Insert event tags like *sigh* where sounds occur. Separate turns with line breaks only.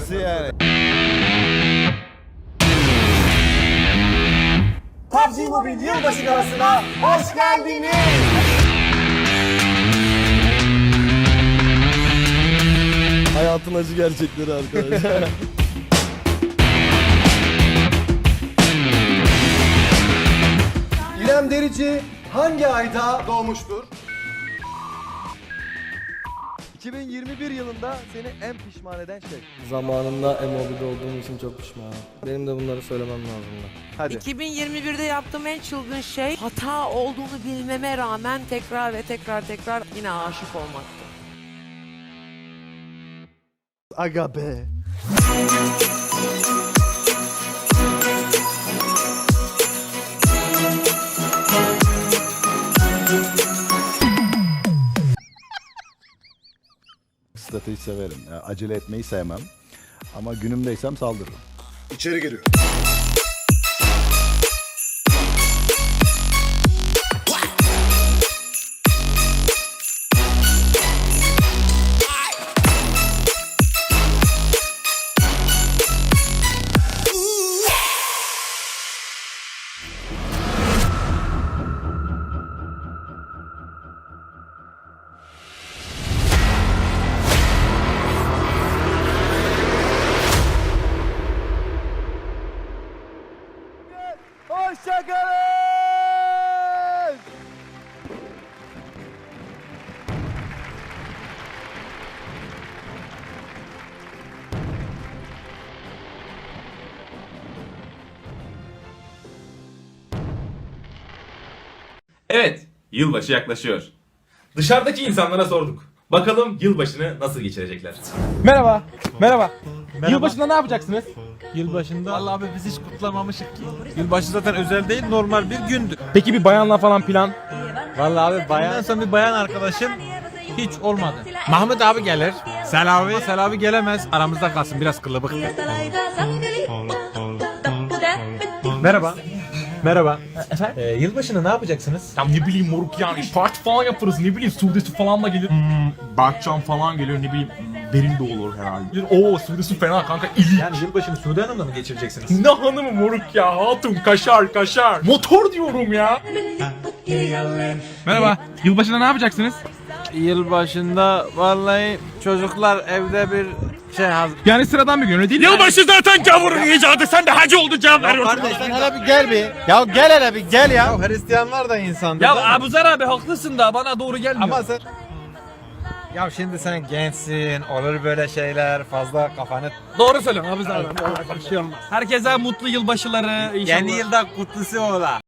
Nasıl yani?
PUBG Mobile yılbaşı galasına hoş geldiniz.
Hayatın acı gerçekleri arkadaşlar. *laughs*
İrem Derici hangi ayda doğmuştur?
2021 yılında seni en pişman eden şey.
Zamanında Emobi'de olduğum için çok pişmanım. Benim de bunları söylemem lazımdı.
Hadi.
2021'de yaptığım en çılgın şey hata olduğunu bilmeme rağmen tekrar ve tekrar tekrar yine aşık olmaktı.
Aga be.
Strateji severim. Ya, acele etmeyi sevmem. Ama günümdeysem saldırırım.
İçeri giriyor.
Hoşçakalın.
Evet, yılbaşı yaklaşıyor. Dışarıdaki insanlara sorduk. Bakalım yılbaşını nasıl geçirecekler?
Merhaba. Merhaba. Yılbaşında ne yapacaksınız?
Yılbaşında Vallahi abi biz hiç kutlamamışık ki. Yılbaşı zaten özel değil normal bir gündü.
Peki bir bayanla falan plan?
Vallahi abi bayan. Ondan sonra bir bayan arkadaşım hiç olmadı. Mahmut abi gelir. Selavi. Ama Selavi gelemez. Aramızda kalsın biraz kılıbık. Merhaba. Merhaba.
Efendim?
Ee, yılbaşında ne yapacaksınız?
Ya ne bileyim moruk yani parti falan yaparız ne bileyim Suudesi falan da gelir. Hmm, Berkcan falan geliyor ne bileyim Berin de olur herhalde. Oo Suudesi fena kanka ilik.
Yani yılbaşını Suudi Hanım'la mı geçireceksiniz?
Ne hanımı moruk ya hatun kaşar kaşar. Motor diyorum ya. Merhaba. Yılbaşında ne yapacaksınız?
Yılbaşında vallahi çocuklar evde bir şey hazır.
Yani sıradan bir gün öyle değil. Yılbaşı zaten gavurun icadı. Sen de hacı oldu cevap veriyorsun.
Kardeş sen hele bir gel bir. Ya gel hele bir gel ya. Ya Hristiyanlar da insandır.
Ya? Abuzer abi haklısın da bana doğru gelmiyor.
Ama sen... Ya şimdi sen gençsin, olur böyle şeyler, fazla kafanı...
Doğru söylüyorsun Abuzer abi. Bir şey. Herkese mutlu yılbaşıları. inşallah.
Yeni yılda kutlusu ola.